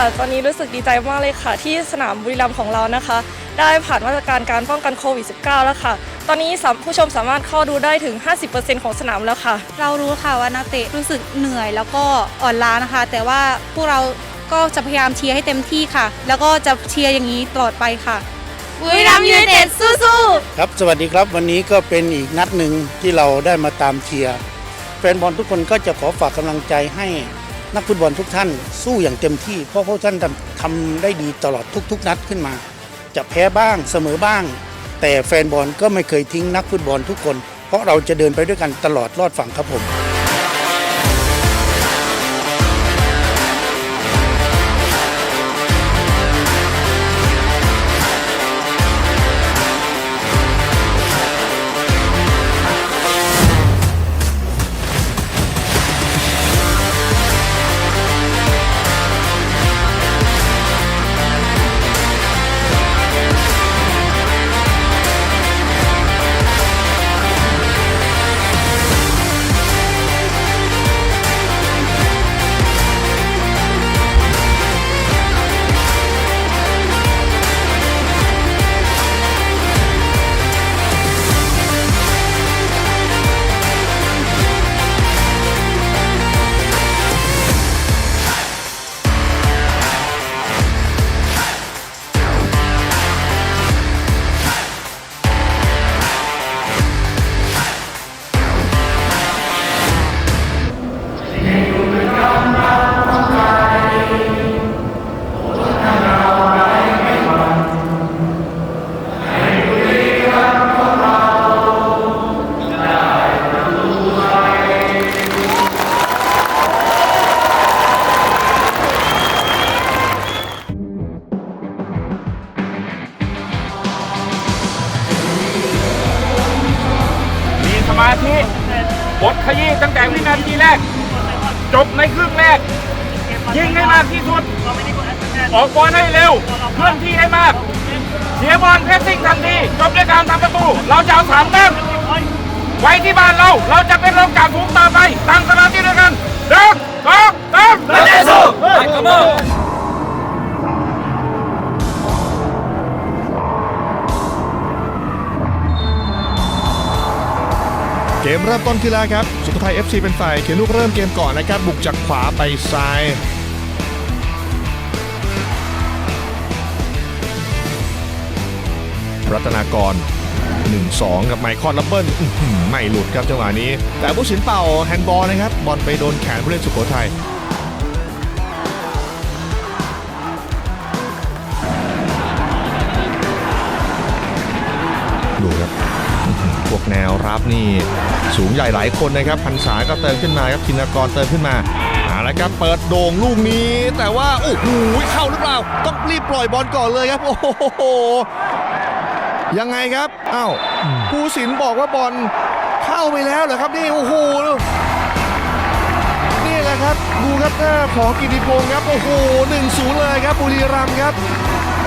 ค่ะตอนนี้รู้สึกดีใจมากเลยค่ะ ที่สนามบุรีรัมย์ของเรานะคะ ได้ผ่านมาตรการการป้องกันโควิด -19 แล้วค่ะ ตอนนี้สามผู้ชมสามารถเข้าดูได้ถึง 50%ของสนามแล้วค่ะ เรารู้ค่ะว่านักเตะรู้สึกเหนื่อยแล้วก็อ่อนล้านะคะ แต่ว่าพวกเราก็จะพยายามเชียร์ให้เต็มที่ค่ะ แล้วก็จะเชียร์อย่างนี้ตลอดไปค่ะบุรีรัมย์ยูไนเต็ดสู้ๆครับสวัสดีครับวันนี้ก็เป็นอีกนัดหนึ่งที่เราได้มาตามเชียร์แฟนบอลทุกคนก็จะขอฝากกำลังใจให้ นักฟุตบอลทุกท่านสู้อย่างเต็มที่ เพราะพวกท่านทำทำได้ดีตลอดทุก ๆ นัดขึ้นมา จะแพ้บ้างเสมอบ้าง แต่แฟนบอลก็ไม่เคยทิ้งนักฟุตบอลทุกคน เพราะเราจะเดินไปด้วยกันตลอดรอดฝั่งครับผม มีสมาธิบทขยี้ตั้งแต่วินาทีแรก จบในครึ่งแรก ยิงให้มากที่สุด ออกบอลให้เร็ว เคลื่อนที่ให้มาก เสียบอลเพสซิ่งทันทีจบด้วยการทำประตู เราจะเอาสามแต้มไว้ที่บ้านเรา เราจะเป็นรองจ่าฝูงต่อไปตั้งสมาธิด้วยกันเดินสองสามเดินสู้เกม เริ่มต้นขึ้นแล้วครับ สุโขทัย FC เป็นฝ่ายเขียนลูกเริ่มเกมก่อนนะครับ บุกจากขวาไปซ้าย รัตนากร 1-2 กับไมคอนลับเบิ้ลไม่หลุดครับจังหวะนี้ แต่ผู้สินเป่าแฮนด์บอลนะครับ บอลไปโดนแขนผู้เล่นสุโขทัย พวกแนวรับนี่สูงใหญ่หลายคนนะครับพันษาก็เติมขึ้นมาครับธินกรเติมขึ้นมาเอาละครับเปิดโด่งลูกนี้ แต่ว่าโอ้โหเข้าหรือเปล่า ต้องรีบปล่อยบอลก่อนเลยครับโอ้โหยังไงครับอ้าวผู้สินบอกว่าบอลเข้าไปแล้วเหรอครับนี่โอ้โหนี่แหละครับดูครับหน้าของกิติพงศ์ครับโอ้โหหนึ่งศูนย์เลยครับบุรีรัมย์ครับ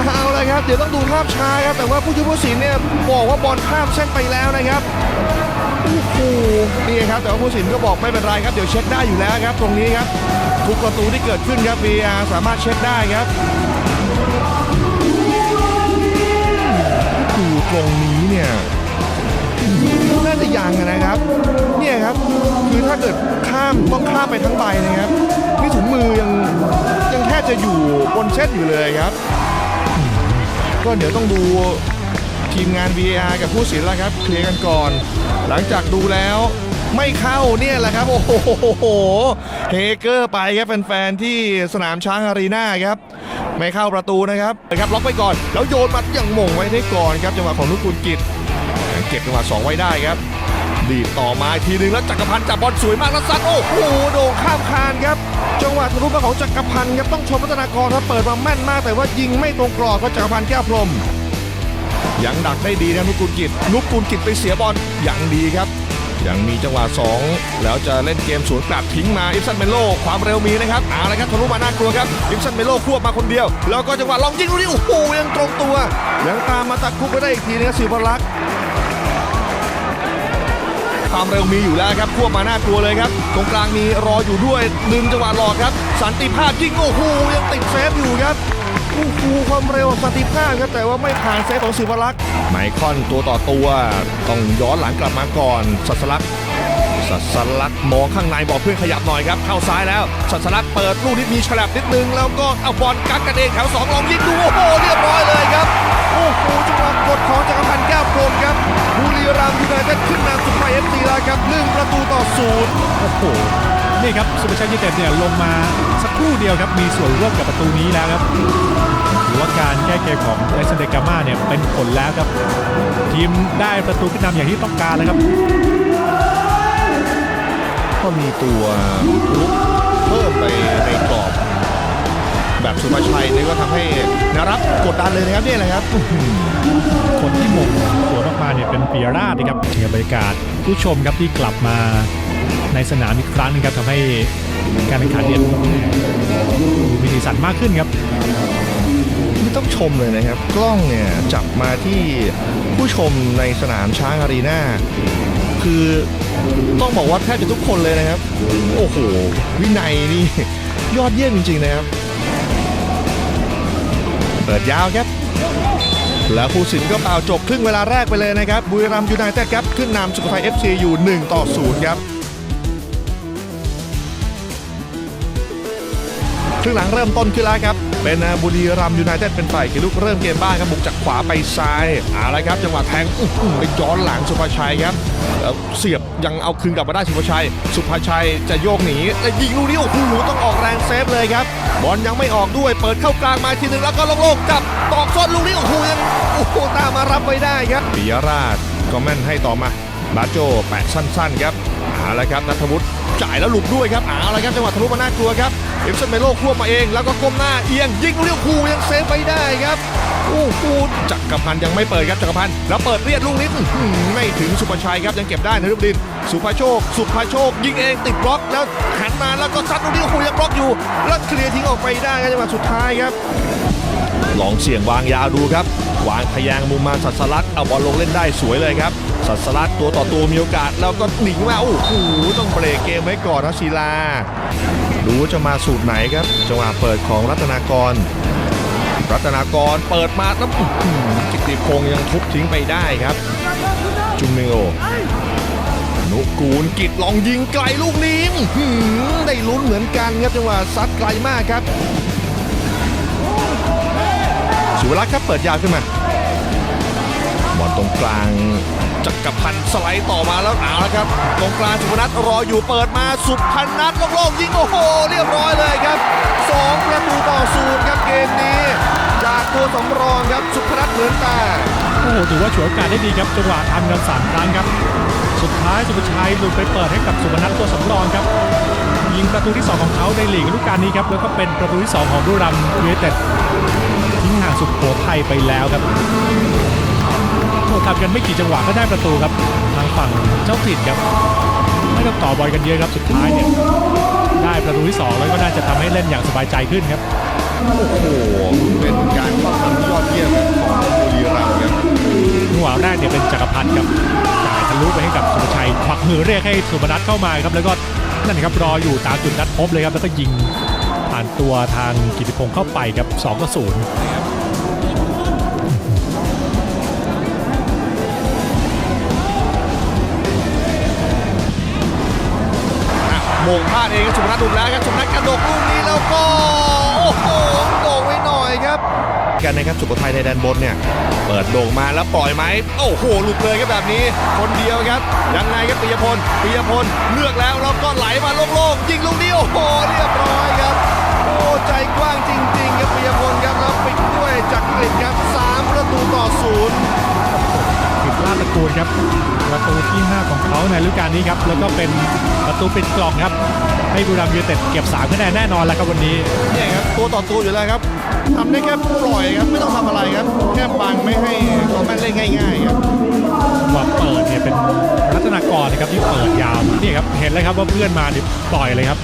เอาเลยครับ เดี๋ยวต้องดูภาพช้าครับ แต่ว่าผู้ช่วยผู้สินเนี่ยบอกว่าบอลข้ามเส้นไปแล้วนะครับโอ้โหนี่ครับ แต่ว่าผู้สินก็บอกไม่เป็นไรครับ เดี๋ยวเช็คได้อยู่แล้วครับ ตรงนี้ครับ ทุกประตูที่เกิดขึ้นครับ VR สามารถเช็คได้ครับดูตรงนี้เนี่ยน่าจะยังนะครับ เนี่ยครับ คือถ้าเกิดข้ามต้องข้ามไปทั้งใบนะครับ นี่ถุงมือยังยังแทบจะอยู่บนเส้นอยู่เลยครับ ก็เดี๋ยวต้องดูทีมงาน VAR กับผู้สินแล้วครับเคลียร์กันก่อน หลังจากดูแล้วไม่เข้าเนี่ยแหละครับ โอ้โหเฮเกอร์ไปครับแฟนๆที่สนามช้างอารีนาครับ ไม่เข้าประตูนะครับนะครับล็อกไปก่อน แล้วโยนมาอย่างมงไว้ได้ก่อนครับจังหวะของนุกุลกิจเก็บจังหวะ2ไว้ได้ครับดีต่อมาทีหนึงแล้วจักรพันธ์จับบอลสวยมากแล้วซัดโอ้โหโด่งข้ามคานครับ จังหวะทะลุมาของจักรพันธ์ครับต้องชมพัฒนากรครับเปิดมาแม่นมาก แต่ว่ายิงไม่ตรงกรอบครับจักรพันธ์แก้วพรมยังดักได้ดีนะนุกุลกิจนุกุลกิจไปเสียบอลอย่างดีครับ ยังมีจังหวะ 2 แล้วจะเล่นเกมสวนกลับทิ้งมาอิฟซันเมโลความเร็วมีนะครับเอาละครับทะลุมาน่ากลัวครับอิฟซันเมโลควบมาคนเดียว แล้วก็จังหวะลองยิงดูนี่โอ้โหยังตรงตัว ยังตามมาตะคุบไปได้อีกทีนะครับศิวรักษ ความเร็วมีอยู่แล้วครับควบมาหน่ากลัวเลยครับตรงกลางมีรออยู่ด้วยดึงจังหวะหลอกครับ สันติภาพยิงโอ้โหยังติดเซฟอยู่ครับโอ้โหความเร็วสันติภาพครับแต่ว่าไม่ผ่านเซฟของศิวรักษ์ไมคอนตัวต่อตัวต้องย้อนหลังกลับมาก่อนสัสลักษณ์สัสลักษ์มองข้างในบอกเพื่อนขยับหน่อยครับ เข้าซ้ายแล้ว สัสลักษ์เปิดลูกนี้มีฉลับนิดนึง แล้วก็เอาบอลกักกันเองแถวสองลองยิงดูโอ้โหเรียบร้อยเลยครับ โอ้โหจังหวะกดของจักรพันธ์แก้วพรมครับ เอฟซีแล้วครับหนึ่งประตูต่อศูนย์โอ้โห นี่ครับสุภาชัยยูไนเต็ดเนี่ยลงมาสักครู่เดียวครับ มีส่วนร่วมกับประตูนี้แล้วครับถือว่าการแก้เกมของเอสเดกาม่าเนี่ยเป็นผลแล้วครับ ทีมได้ประตูขึ้นนำอย่างที่ต้องการแล้วครับ ก็มีตัวลุกเพิ่มไปในกรอบ แบบสุภาชัยนี่ก็ทำให้นารับกดดันเลยนะครับเนี่ยแหละครับ คนที่มงสวนออกมาเนี่ยเป็นปียราชนะครับเนี่ยบรรยากาศผู้ชมครับที่กลับมาในสนามอีกครั้งหนึงครับทำให้การแข่งขันเนี่ยดูมีสีสันมากขึ้นครับที่ต้องชมเลยนะครับ กล้องเนี่ยจับมาที่ผู้ชมในสนามช้างอารีนาคือต้องบอกว่าแทบจะทุกคนเลยนะครับ โอ้โห วินัยนี่ ยอดเยี่ยมจริง ๆ นะครับ เปิดยาวครับ แล้วผู้สินก็เป่าจบครึ่งเวลาแรกไปเลยนะครับ บุรีรัมย์ยูไนเต็ดครับขึ้นนำสุโขทัย FC อยู่ 1 ต่อ 0 ครับครึ่งหลังเริ่มต้นขึ้นแล้วครับ เป็นบุรีรัมย์ยูไนเต็ดเป็นฝ่ายขี่ลุกเริ่มเกมบ้างครับบุกจากขวาไปซ้ายเอาละครับจังหวะแทงอื้อหือไปย้อนหลังสุภาชัยครับเสียบยังเอาคืนกลับมาได้สุภาชัย สุภาชัยจะโยกหนีแล้วยิงลูกนี้โอ้โหต้องออกแรงเซฟเลยครับบอลยังไม่ออกด้วยเปิดเข้ากลางมาทีนึงแล้วก็โล่งๆจับตอกส้อนลูกนี้โอ้โหยังโอ้โหตามมารับไว้ได้ครับปิยราชก็แม่นให้ต่อมาบาโจแปะสั้นๆครับ เอาละครับนัทวุฒิจ่ายแล้วหลุดด้วยครับเอาละครับจังหวะทะลุมาน่ากลัวครับเอฟซันเมโลควบมาเอง แล้วก็ก้มหน้าเอียงยิงลูกนี้โอ้โหยังเซฟไปได้ครับโอ้โหจักรพันธ์ยังไม่เปิดครับจักรพันธ์แล้วเปิดเรียดลูกนี้ไม่ถึงสุภาชัยครับยังเก็บได้นะรุบดินสุภาโชค สุภาโชค ยิงเองติดบล็อกแล้วหันมาแล้วก็ซัดลูกนี้โอ้โหยังบล็อกอยู่แล้วเคลียร์ทิ้งออกไปได้ครับจังหวะสุดท้ายครับ ลองเสี่ยงวางยาวดูครับ วางทะแยงมุมมาสัสลักเอาบอลลงเล่นได้สวยเลยครับ สัสลักตัวต่อตัวมีโอกาส แล้วก็หนีมาโอ้โหต้องเบรกเกมไว้ก่อนนะศิลา ดูว่าจะมาสูตรไหนครับจังหวะเปิดของรัตนากร รัตนากรเปิดมาแล้วอื้อหือกิติพงษ์ยังทุบทิ้งไปได้ครับ จุมเนโอนุกูลกิจลองยิงไกลลูกนี้ได้ลุ้นเหมือนกันครับจังหวะซัดไกลมากครับ วรักษ์ครับเปิดยาวขึ้นมาบอลตรงกลางจักรพันธ์สไลด์ต่อมาแล้วเอาละครับ ตรงกลางสุพนัทรออยู่เปิดมาสุพนัทโล่งๆยิงโอ้โห เรียบร้อยเลยครับ2ประตูต่อศูนย์ครับเกมนี้ จากตัวสำรองครับสุพนัทเหมือนตาโอ้โหถือว่าฉวยโอกาสได้ดีครับจังหวะทำกันสามครั้งครับ สุดท้ายสุภชัยหลุดไปเปิดให้กับสุพนัทตัวสำรองครับ ยิงประตูที่ 2 ของเขาในลีกฤดูกาลนี้ครับแล้วก็เป็นประตูที่ 2 ของบุรีรัมย์ยูไนเต็ด ทิ้งห่างสุโขทัยไปแล้วครับโอ้ทำกันไม่กี่จังหวะก็ได้ประตูครับ ทางฝั่งเจ้าถิ่นครับไม่ต้องต่อบอลกันเยอะครับสุดท้ายเนี่ยได้ประตูที่ 2 แล้วก็น่าจะทำให้เล่นอย่างสบายใจขึ้นครับ โอ้โห เป็นการป้องกันที่ยอดเยี่ยมของบุรีรัมย์ครับจังหวะแรกเนี่ยเป็นจักรพันธ์ครับจ่ายทะลุไปให้กับสุภชัยควักมือเรียกให้สุพนัทเข้ามาครับแล้วก็นั่นครับรออยู่ตามจุดนัดพบเลยครับแล้วก็ยิงผ่านตัวทางกิติพงศ์เข้าไปครับ2ต่อ0 มงพลาดเองครับสุพนัทหลุดแล้วครับสุพนัทกระโดดลูกนี้แล้วก็โอ้โหโด่งไว้หน่อยครับกันนะครับสุโขทัยในแดนบนเนี่ยเปิดโด่งมาแล้วปล่อยไหมโอ้โหหลุดเลยครับแบบนี้ คนเดียวครับยังไงครับปิยพลปิยพลเลือกแล้วแล้วก็ไหลมาโล่งๆยิงลูกนี้โอ้โหเรียบร้อยครับโอ้ใจกว้างจริง ๆ ครับปิยพลครับแล้วปิดด้วยจักริดครับสามประตูต่อศูนย์ผิดพลาดตระกูลครับ ประตูที่ 5 ของเขาในฤดูกาลนี้ครับ แล้วก็เป็นประตูปิดกล่องครับ ให้บุรีรัมย์ยูไนเต็ดเก็บ3คะแนนแน่นอนแล้วครับวันนี้เนี่ยครับตัวต่อตัวอยู่แล้วครับทำได้แค่ปล่อยครับไม่ต้องทำอะไรครับแค่บังไม่ให้คอมแมนเล่นง่ายๆครับว่าเปิดเนี่ยเป็นรัตนากรนะครับที่เปิดยาวมานี่ครับเห็นเลยครับว่าเพื่อนมานี่ปล่อยเลยครับ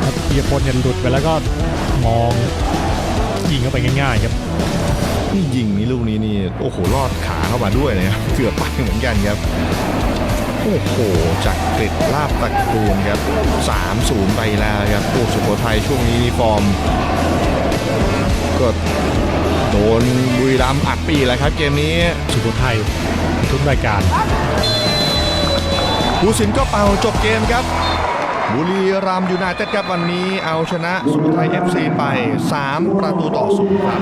แล้วเพียพลเนี่ยหลุดไปแล้วก็มองยิงเข้าไปง่ายๆครับ นี่ยิงนี่ลูกนี้นี่โอ้โหลอดขาเข้ามาด้วยนะครับเกือบไปเหมือนกันครับโอ้โอ้โหจากกริดลาบตระกูลครับ3-0ไปแล้วครับโอ้สุโขทัยช่วงนี้นี่ฟอร์มก็โดนบุรีรัมย์อัดปีแล้วครับเกมนี้สุโขทัยทุกรายการผู้สินก็เป่าจบเกมครับ บุรีรัมย์ยูไนเต็ดครับวันนี้เอาชนะสุโขทัย FC ไป 3 ประตูต่อศูนย์ครับ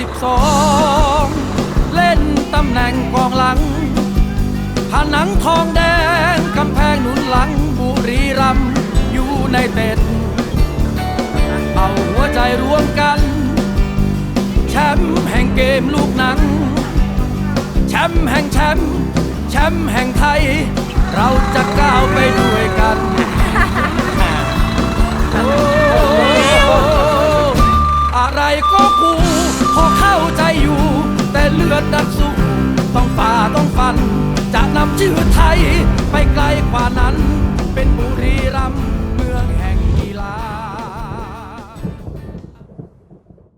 12 เล่นตำแหน่งกองหลังผนังทองแดงกำแพงหนุนหลังบุรีรัมอยู่ในเต็ดเอาหัวใจรวมกัน แชมป์แห่งเกมลูกหนัง แชมป์แห่งแชมป์แชมป์แห่งไทย เราจะก้าวไปด้วยกัน เลือดนักสู้ต้องฝ่าต้องฟัน จะนำชื่อไทยไปไกลกว่านั้น